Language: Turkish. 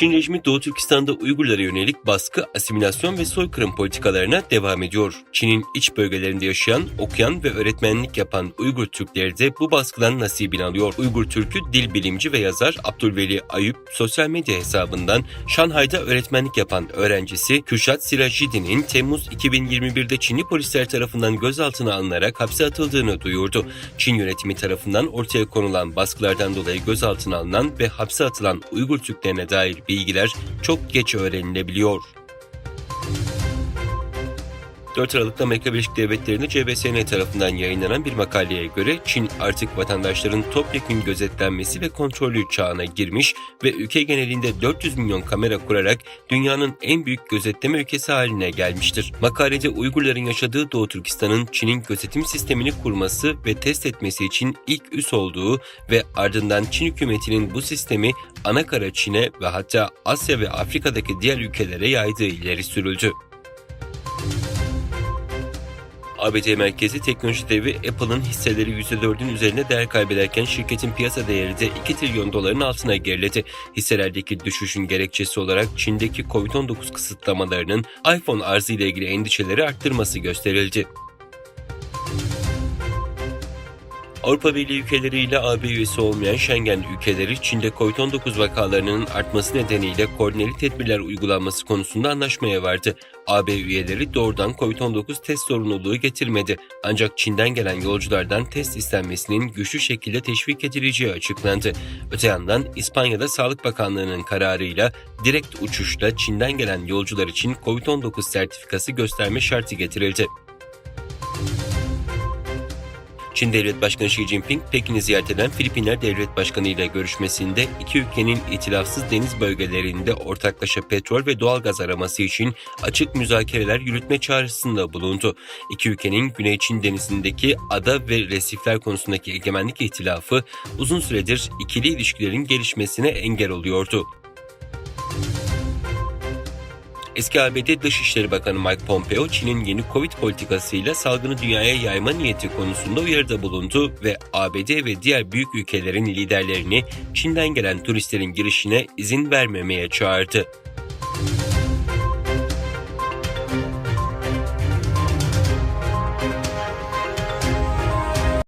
Çin rejimi Doğu Türkistan'da Uygurlara yönelik baskı, asimilasyon ve soykırım politikalarına devam ediyor. Çin'in iç bölgelerinde yaşayan, okuyan ve öğretmenlik yapan Uygur Türkleri de bu baskıdan nasibini alıyor. Uygur Türk'ü dil bilimci ve yazar Abdülveli Ayüp sosyal medya hesabından Şanghay'da öğretmenlik yapan öğrencisi Kürşat Sirajidi'nin Temmuz 2021'de Çinli polisler tarafından gözaltına alınarak hapse atıldığını duyurdu. Çin yönetimi tarafından ortaya konulan baskılardan dolayı gözaltına alınan ve hapse atılan Uygur Türklerine dair bilgiler çok geç öğrenilebiliyor. 4 Aralık'ta Amerika Birleşik Devletleri'nde CBSN tarafından yayınlanan bir makaleye göre Çin artık vatandaşların topyekun gözetlenmesi ve kontrolü çağına girmiş ve ülke genelinde 400 milyon kamera kurarak dünyanın en büyük gözetleme ülkesi haline gelmiştir. Makalede Uygurların yaşadığı Doğu Türkistan'ın Çin'in gözetim sistemini kurması ve test etmesi için ilk üs olduğu ve ardından Çin hükümetinin bu sistemi Anakara Çin'e ve hatta Asya ve Afrika'daki diğer ülkelere yaydığı ileri sürüldü. ABD merkezi teknoloji devi Apple'ın hisseleri %4'ün üzerinde değer kaybederken şirketin piyasa değeri de 2 trilyon doların altına geriledi. Hisselerdeki düşüşün gerekçesi olarak Çin'deki Covid-19 kısıtlamalarının iPhone arzı ile ilgili endişeleri arttırması gösterildi. Avrupa Birliği ülkeleriyle AB üyesi olmayan Schengen ülkeleri Çin'de Covid-19 vakalarının artması nedeniyle koordineli tedbirler uygulanması konusunda anlaşmaya vardı. AB üyeleri doğrudan Covid-19 test zorunluluğu getirmedi. Ancak Çin'den gelen yolculardan test istenmesinin güçlü şekilde teşvik edileceği açıklandı. Öte yandan İspanya'da Sağlık Bakanlığı'nın kararıyla direkt uçuşla Çin'den gelen yolcular için Covid-19 sertifikası gösterme şartı getirildi. Çin Devlet Başkanı Xi Jinping, Pekin'i ziyaret eden Filipinler Devlet Başkanı ile görüşmesinde iki ülkenin itilafsız deniz bölgelerinde ortaklaşa petrol ve doğalgaz araması için açık müzakereler yürütme çağrısında bulundu. İki ülkenin Güney Çin denizindeki ada ve resifler konusundaki egemenlik ihtilafı uzun süredir ikili ilişkilerin gelişmesine engel oluyordu. Eski ABD Dışişleri Bakanı Mike Pompeo, Çin'in yeni Covid politikasıyla salgını dünyaya yayma niyeti konusunda uyarıda bulundu ve ABD ve diğer büyük ülkelerin liderlerini Çin'den gelen turistlerin girişine izin vermemeye çağırdı.